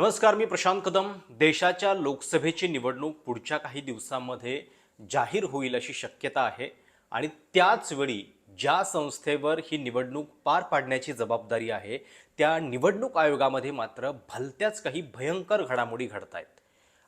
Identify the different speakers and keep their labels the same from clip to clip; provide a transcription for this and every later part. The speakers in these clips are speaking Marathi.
Speaker 1: नमस्कार मी प्रशांत कदम. देशाच्या लोकसभेची निवडणूक पुढच्या काही दिवसांमध्ये जाहीर होईल अशी शक्यता आहे आणि त्याच वेळी ज्या संस्थेवर ही निवडणूक पार पाडण्याची जबाबदारी आहे त्या निवडणूक आयोगामध्ये मात्र भलत्याच काही भयंकर घडामोडी घडत आहेत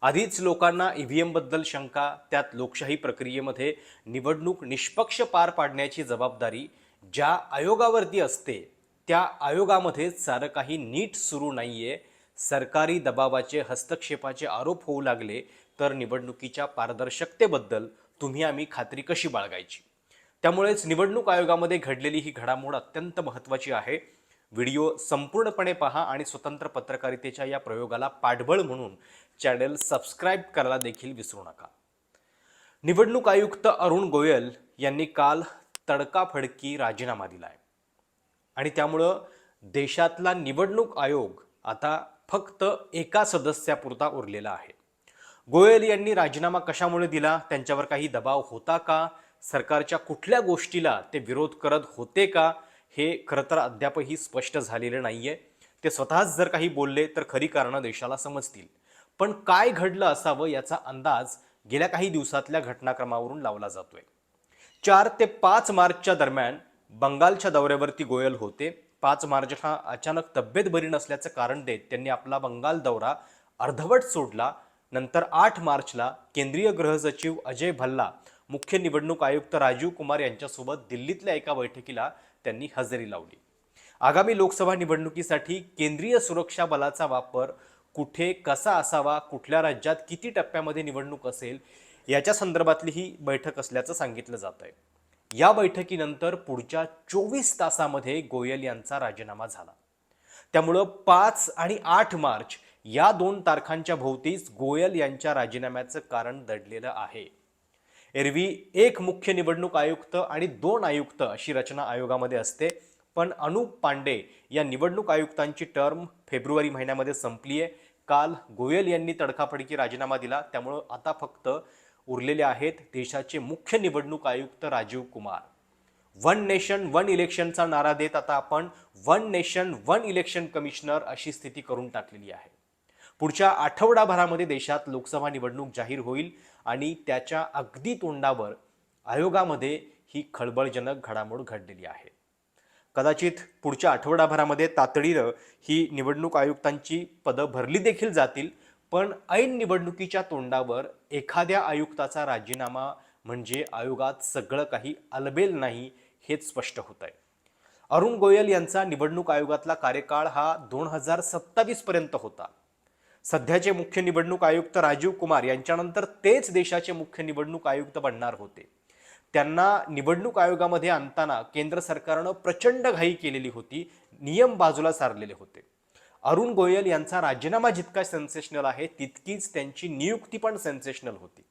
Speaker 1: आधीच लोकांना ई व्ही एमबद्दल शंका त्यात लोकशाही प्रक्रियेमध्ये निवडणूक निष्पक्ष पार पाडण्याची जबाबदारी ज्या आयोगावरती असते त्या आयोगामध्ये सारं काही नीट सुरू नाही आहे सरकारी दबावाचे हस्तक्षेपाचे आरोप होऊ लागले तर निवडणुकीच्या पारदर्शकतेबद्दल तुम्ही आम्ही खात्री कशी बाळगायची? त्यामुळेच निवडणूक आयोगामध्ये घडलेली ही घडामोड अत्यंत महत्त्वाची आहे. व्हिडिओ संपूर्णपणे पहा आणि स्वतंत्र पत्रकारितेच्या या प्रयोगाला पाठबळ म्हणून चॅनल सबस्क्राईब करायला देखील विसरू नका. निवडणूक आयुक्त अरुण गोयल यांनी काल तडकाफडकी राजीनामा दिला आहे आणि त्यामुळं देशातला निवडणूक आयोग आता फक्त एका सदस्यापुरता उरलेला आहे. गोयल यांनी राजीनामा कशामुळे दिला? त्यांच्यावर काही दबाव होता का? सरकारच्या कुठल्या गोष्टीला ते विरोध करत होते का? हे खरं तर अद्यापही स्पष्ट झालेलं नाहीये. ते स्वतःच जर काही बोलले तर खरी कारणं देशाला समजतील. पण काय घडलं असावं याचा अंदाज गेल्या काही दिवसातल्या घटनाक्रमावरून लावला जातोय. चार ते पाच मार्चच्या दरम्यान बंगालच्या दौऱ्यावरती गोयल होते. पाच मार्चला अचानक तब्येत बरी नसल्याचं कारण देत त्यांनी आपला बंगाल दौरा अर्धवट सोडला. नंतर आठ मार्चला केंद्रीय गृह सचिव अजय भल्ला मुख्य निवडणूक आयुक्त राजीव कुमार यांच्यासोबत दिल्लीतल्या एका बैठकीला त्यांनी हजेरी लावली. आगामी लोकसभा निवडणुकीसाठी केंद्रीय सुरक्षा बलाचा वापर कुठे कसा असावा कुठल्या राज्यात किती टप्प्यामध्ये निवडणूक असेल याच्या संदर्भातली ही बैठक असल्याचं सांगितलं जात आहे या बैठकीनंतर पुढच्या चोवीस तासामध्ये गोयल यांचा राजीनामा झाला. त्यामुळं पाच आणि आठ मार्च या दोन तारखांच्या भोवतीच गोयल यांच्या राजीनाम्याचं कारण दडलेलं आहे. एरवी एक मुख्य निवडणूक आयुक्त आणि दोन आयुक्त अशी रचना आयोगामध्ये असते. पण अनुप पांडे या निवडणूक आयुक्तांची टर्म फेब्रुवारी महिन्यामध्ये संपली आहे काल गोयल यांनी तडकाफडकी राजीनामा दिला. त्यामुळं आता फक्त उरलेले आहेत देशाचे मुख्य निवडणूक आयुक्त Rajiv Kumar. One nation one इलेक्शनचा नारा देत आता आपण one nation one election commissioner अशी स्थिती करून टाकलेली आहे. पुढच्या आठवडाभरामध्ये देशात लोकसभा निवडणूक जाहीर होईल आणि त्याच्या अगदी तोंडावर आयोगामध्ये ही खळबळजनक घडामोड घडलेली आहे. कदाचित पुढच्या आठवडाभरामध्ये तातडीनं ही निवडणूक आयुक्तांची पदं भरली देखील जातील पण ऐन निवडणुकीच्या तोंडावर एखाद्या आयुक्ताचा राजीनामा म्हणजे आयोगात सगळं काही अलबेल नाही हेच स्पष्ट होत आहे अरुण गोयल यांचा निवडणूक आयोगातला कार्यकाळ हा दोन हजार सत्तावीस पर्यंत होता. सध्याचे मुख्य निवडणूक आयुक्त राजीव कुमार यांच्यानंतर तेच देशाचे मुख्य निवडणूक आयुक्त बनणार होते. त्यांना निवडणूक आयोगामध्ये आणताना केंद्र सरकारनं प्रचंड घाई केलेली होती नियम बाजूला सारलेले होते. अरुण गोयल यांचा राजीनामा जितका सेन्सेशनल आहे तितकीच त्यांची नियुक्ती पण सेन्सेशनल होती.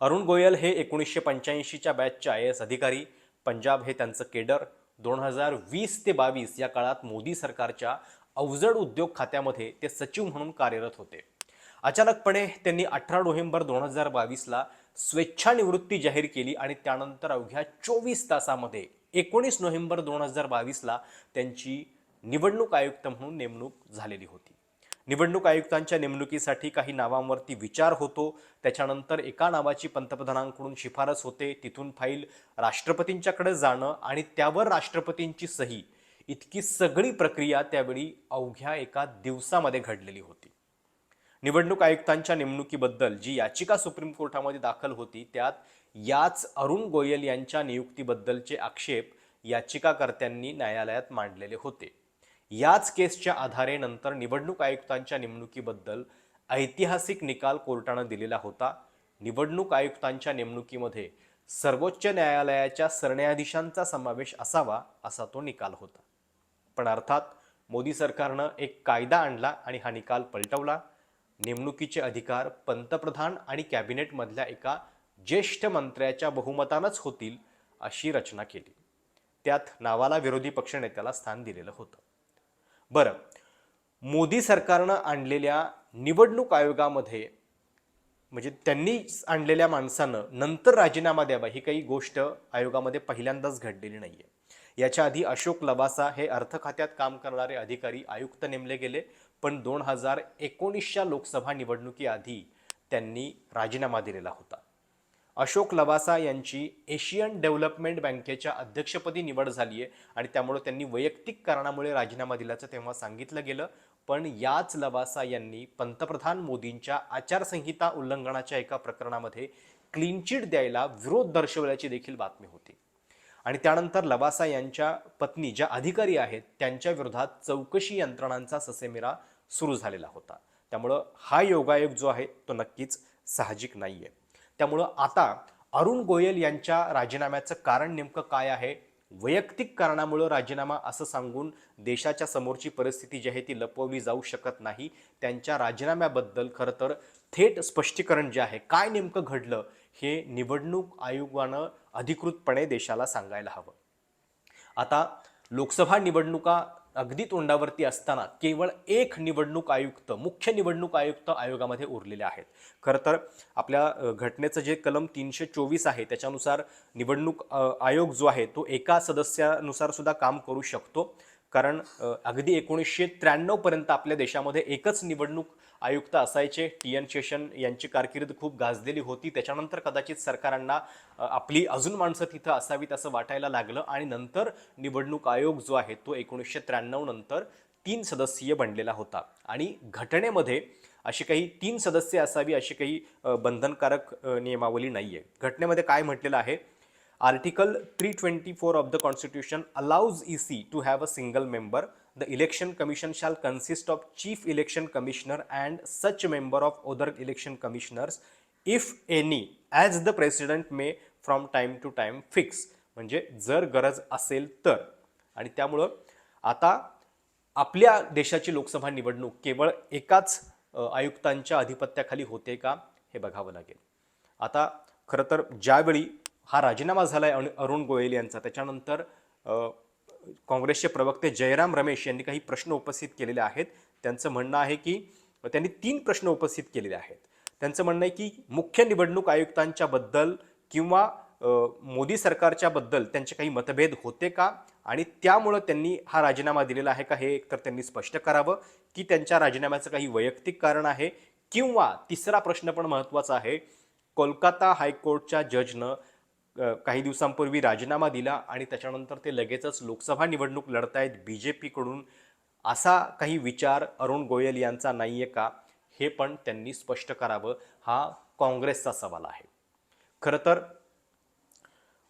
Speaker 1: अरुण गोयल हे एकोणीसशे पंच्याऐंशीच्या बॅचचे आय एस अधिकारी. पंजाब हे त्यांचं केडर. दोन हजार वीस ते बावीस या काळात मोदी सरकारच्या अवजड उद्योग खात्यामध्ये ते सचिव म्हणून कार्यरत होते. अचानकपणे त्यांनी अठरा नोव्हेंबर दोन हजार बावीसला स्वेच्छानिवृत्ती जाहीर केली आणि त्यानंतर अवघ्या चोवीस तासामध्ये एकोणीस नोव्हेंबर दोन हजार बावीसला त्यांची निवडणूक आयुक्त म्हणून नेमणूक झालेली होती. निवडणूक आयुक्तांच्या नेमणुकीसाठी काही नावांवरती विचार होतो. त्याच्यानंतर एका नावाची पंतप्रधानांकडून शिफारस होते. तिथून फाईल राष्ट्रपतींच्याकडे जाणं आणि त्यावर राष्ट्रपतींची सही. इतकी सगळी प्रक्रिया त्यावेळी अवघ्या एका दिवसामध्ये घडलेली होती. निवडणूक आयुक्तांच्या नेमणुकीबद्दल जी याचिका सुप्रीम कोर्टामध्ये दाखल होती त्यात याच अरुण गोयल यांच्या नियुक्तीबद्दलचे आक्षेप याचिकाकर्त्यांनी न्यायालयात मांडलेले होते. याच केसच्या आधारे नंतर निवडणूक आयुक्तांच्या नेमणुकीबद्दल ऐतिहासिक निकाल कोर्टानं दिलेला होता. निवडणूक आयुक्तांच्या नेमणुकीमध्ये सर्वोच्च न्यायालयाच्या सरन्यायाधीशांचा समावेश असावा असा तो निकाल होता. पण अर्थात मोदी सरकारनं एक कायदा आणला आणि हा निकाल पलटवला. नेमणुकीचे अधिकार पंतप्रधान आणि कॅबिनेटमधल्या एका ज्येष्ठ मंत्र्याच्या बहुमतानंच होतील अशी रचना केली. त्यात नावाला विरोधी पक्षनेत्याला स्थान दिलेलं होतं. बरं. मोदी सरकारनं आणलेल्या निवडणूक आयोगामध्ये म्हणजे त्यांनी आणलेल्या माणसानं नंतर राजीनामा द्यावा ही काही गोष्ट आयोगामध्ये पहिल्यांदाच घडलेली नाही आहे याच्या आधी अशोक लवासा हे अर्थ खात्यात काम करणारे अधिकारी आयुक्त नेमले गेले पण दोन हजार एकोणीसच्या लोकसभा निवडणुकीआधी त्यांनी राजीनामा दिलेला होता. अशोक लवासा यांची एशियन डेव्हलपमेंट बँकेच्या अध्यक्षपदी निवड झाली आहे आणि त्यामुळे त्यांनी वैयक्तिक कारणामुळे राजीनामा दिल्याचं तेव्हा सांगितलं गेलं. पण याच लवासा यांनी पंतप्रधान मोदींच्या आचारसंहिता उल्लंघनाच्या एका प्रकरणामध्ये क्लीन चिट द्यायला विरोध दर्शवल्याची देखील बातमी होती. आणि त्यानंतर लवासा यांच्या पत्नी ज्या अधिकारी आहेत त्यांच्या विरोधात चौकशी यंत्रणांचा ससेमिरा सुरू झालेला होता. त्यामुळं हा योगायोग जो आहे तो नक्कीच साहजिक नाही आहे त्यामुळं आता अरुण गोयल यांच्या राजीनाम्याचं कारण नेमकं काय आहे? वैयक्तिक कारणामुळं राजीनामा असं सांगून देशाच्या समोरची परिस्थिती जी आहे ती लपवली जाऊ शकत नाही. त्यांच्या राजीनाम्याबद्दल खरं तर थेट स्पष्टीकरण जे आहे काय नेमकं घडलं हे निवडणूक आयोगानं अधिकृतपणे देशाला सांगायला हवं. आता लोकसभा निवडणुका अगदी तोंडावरती असताना केवळ एक निवडणूक आयुक्त मुख्य निवडणूक आयुक्त आयोगामध्ये उरलेले आहेत. खरं तर आपल्या घटनेचं जे कलम तीनशे चोवीस आहे त्याच्यानुसार निवडणूक आयोग जो आहे तो एका सदस्यानुसार सुद्धा काम करू शकतो. कारण अगदी एकोणीसशे त्र्याण्णवपर्यंत आपल्या देशामध्ये एकच निवडणूक आयुक्त असायचे टी एन शेषन यांची कारकीर्द खूप गाजलेली होती. त्याच्यानंतर कदाचित सरकारांना आपली अजून माणसं तिथं असावीत असं वाटायला लागलं आणि नंतर निवडणूक आयोग जो आहे तो एकोणीसशे त्र्याण्णव नंतर तीन सदस्यीय बनलेला होता. आणि घटनेमध्ये अशी काही तीन सदस्य असावी अशी काही बंधनकारक नियमावली नाही आहे घटनेमध्ये काय म्हटलेलं आहे? Article three twenty four of the constitution allows E C to have a single member. The election commission shall consist of chief election commissioner and such member of other election commissioners, if any, as the president may from time to time fix. म्हणजे जर गरज असेल तर आणि त्यामुळं आता आपल्या देशाची लोकसभा निवडणूक केवळ एकाच अ, आयुक्तांच्या अधिपत्याखाली होते का हे बघावं लागेल आता खरं तर ज्यावेळी हा राजीनामा झाला आहे अरुण गोयल यांचा त्याच्यानंतर अ, काँग्रेसचे प्रवक्ते जयराम रमेश यांनी काही प्रश्न उपस्थित केलेले आहेत. त्यांचं म्हणणं आहे की त्यांनी तीन प्रश्न उपस्थित केलेले आहेत. त्यांचं म्हणणं आहे की मुख्य निवडणूक आयुक्तांच्या बद्दल किंवा मोदी सरकारच्या बद्दल त्यांचे काही मतभेद होते का? आणि त्यामुळं त्यांनी हा राजीनामा दिलेला आहे का हे एकतर त्यांनी स्पष्ट करावं? की त्यांच्या राजीनाम्याचं काही वैयक्तिक कारण आहे? किंवा तिसरा प्रश्न पण महत्त्वाचा आहे. कोलकाता हायकोर्टच्या जजनं काही दिवसांपूर्वी राजीनामा दिला आणि त्याच्यानंतर ते लगेचच लोकसभा निवडणूक लढतायत बी जे पीकडून असा काही विचार अरुण गोयल यांचा नाही आहे का? हे पण त्यांनी स्पष्ट करावं. हा काँग्रेसचा सवाल आहे. खरं तर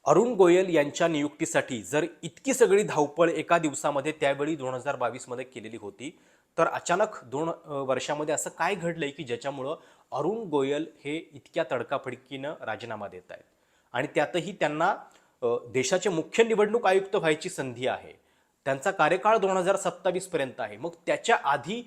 Speaker 1: अरुण गोयल यांच्या नियुक्तीसाठी जर इतकी सगळी धावपळ एका दिवसामध्ये त्यावेळी दोन हजार बावीसमध्ये केलेली होती तर अचानक दोन वर्षामध्ये असं काय घडलंय की ज्याच्यामुळं अरुण गोयल हे इतक्या तडकाफडकीनं राजीनामा देत आहेत आणि त्यातही त्यांना देशाचे मुख्य निवडणूक आयुक्त व्हायची संधी आहे. त्यांचा कार्यकाळ दोन हजार सत्तावीसपर्यंत आहे. मग त्याच्या आधी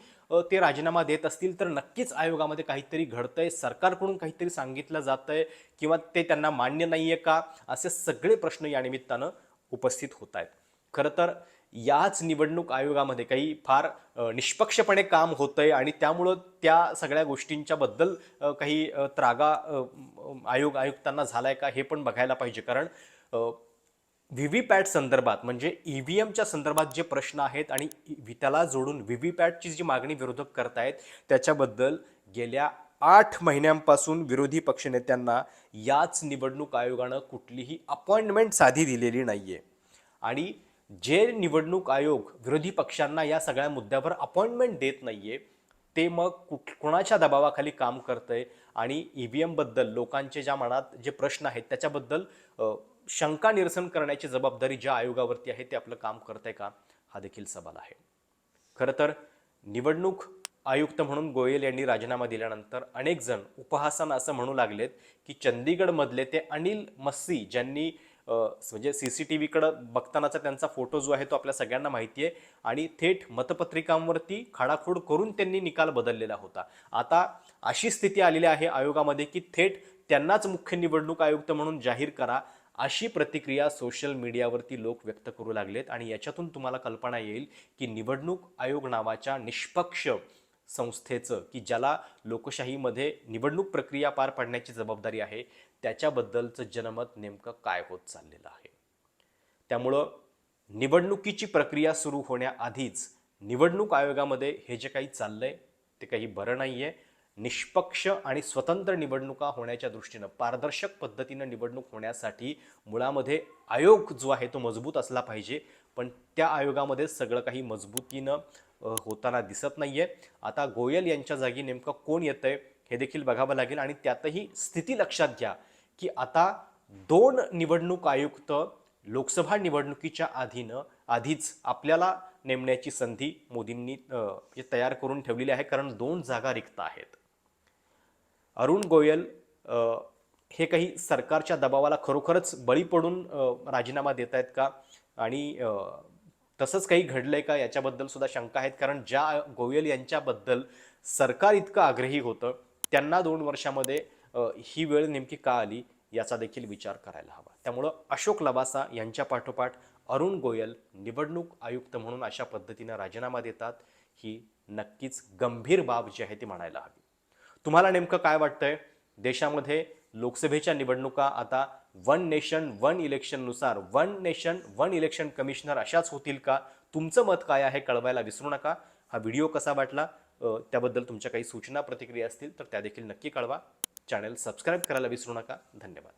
Speaker 1: ते राजीनामा देत असतील तर नक्कीच आयोगामध्ये काहीतरी घडतंय. सरकारकडून काहीतरी सांगितलं जातंय किंवा ते त्यांना मान्य नाही आहे का? असे सगळे प्रश्न या निमित्तानं उपस्थित होत आहेत खरं तर याच निवडणूक आयोगामध्ये काही फार निष्पक्षपणे काम होतंय आणि त्यामुळं त्या सगळ्या गोष्टींच्या बद्दल काही त्रागा आयोग आयुक्तांना झालाय का हे पण बघायला पाहिजे. कारण व्ही व्ही पॅट संदर्भात म्हणजे ई व्ही एमच्या संदर्भात जे प्रश्न आहेत आणि इ- त्याला जोडून व्ही व्ही पॅटची जी मागणी विरोधक करतायत त्याच्याबद्दल गेल्या आठ महिन्यांपासून विरोधी पक्षनेत्यांना याच निवडणूक आयोगानं कुठलीही अपॉइंटमेंट साधी दिलेली नाही आहे आणि जे निवडणूक आयोग विरोधी पक्षांना या सगळ्या मुद्द्यावर अपॉइंटमेंट देत नाहीये ते मग कुठ कोणाच्या दबावाखाली काम करतंय आणि ई व्ही एमबद्दल लोकांचे ज्या मनात जे प्रश्न आहेत त्याच्याबद्दल शंका निरसन करण्याची जबाबदारी ज्या आयोगावरती आहे ते आपलं काम करतंय का हा देखील सवाल आहे. खरं तर निवडणूक आयुक्त म्हणून गोयल यांनी राजीनामा दिल्यानंतर अनेक जण उपहासानं असं म्हणू लागलेत की चंदीगडमधले ते अनिल मस्सी ज्यांनी म्हणजे सी सी टी व्हीकडं बघतानाचा त्यांचा फोटो जो आहे तो आपल्या सगळ्यांना माहिती आहे. आणि थेट मतपत्रिकांवरती खाडाखोड करून त्यांनी निकाल बदललेला होता. आता अशी स्थिती आलेली आहे आयोगामध्ये की थेट त्यांनाच मुख्य निवडणूक आयुक्त म्हणून जाहीर करा अशी प्रतिक्रिया सोशल मीडियावरती लोक व्यक्त करू लागलेत. आणि याच्यातून तुम्हाला कल्पना येईल की निवडणूक आयोग नावाच्या निष्पक्ष संस्थेचं की ज्याला लोकशाहीमध्ये निवडणूक प्रक्रिया पार पाडण्याची जबाबदारी आहे त्याच्याबद्दलचं जनमत नेमकं काय होत चाललेलं आहे? त्यामुळं निवडणुकीची प्रक्रिया सुरू होण्याआधीच निवडणूक आयोगामध्ये हे जे काही चाललंय ते काही बरं नाही आहे निष्पक्ष आणि स्वतंत्र निवडणुका होण्याच्या दृष्टीनं पारदर्शक पद्धतीनं निवडणूक होण्यासाठी मुळामध्ये आयोग जो आहे तो मजबूत असला पाहिजे. पण त्या आयोगामध्ये सगळं काही मजबूतीनं होताना दिसत नाही आहे आता गोयल यांच्या जागी नेमकं कोण येतं आहे हे देखील बघावं लागेल. आणि त्यातही स्थिती लक्षात घ्या की आता दोन निवडणूक आयुक्त लोकसभा निवडणुकीच्या आधीनं आधीच आपल्याला नेमण्याची संधी मोदींनी म्हणजे तयार करून ठेवलेली आहे. कारण दोन जागा रिक्त आहेत. अरुण गोयल हे काही सरकारच्या दबावाला खरोखरच बळी पडून राजीनामा देत आहेत का? आणि तसंच काही घडलंय का? याच्याबद्दल सुद्धा शंका आहेत. कारण ज्या गोयल यांच्याबद्दल सरकार इतकं आग्रही होतं त्यांना दोन वर्षामध्ये ही वेळ नेमकी का आली याचा देखील विचार करायला हवा. त्यामुळं अशोक लवासा यांच्या पाठोपाठ अरुण गोयल निवडणूक आयुक्त म्हणून अशा पद्धतीनं राजीनामा देतात ही नक्कीच गंभीर बाब जी आहे ती म्हणायला हवी. तुम्हाला नेमकं काय वाटतंय? देशामध्ये लोकसभेच्या निवडणुका आता one nation one इलेक्शननुसार one nation one election commissioner अशाच होतील का? तुमचं मत काय आहे? कळवायला विसरू नका. हा व्हिडिओ कसा वाटला? त्याबद्दल तुमच्या काही सूचना प्रतिक्रिया असतील तर त्या देखील नक्की कळवा. चॅनल सबस्क्राईब करायला विसरू नका. धन्यवाद.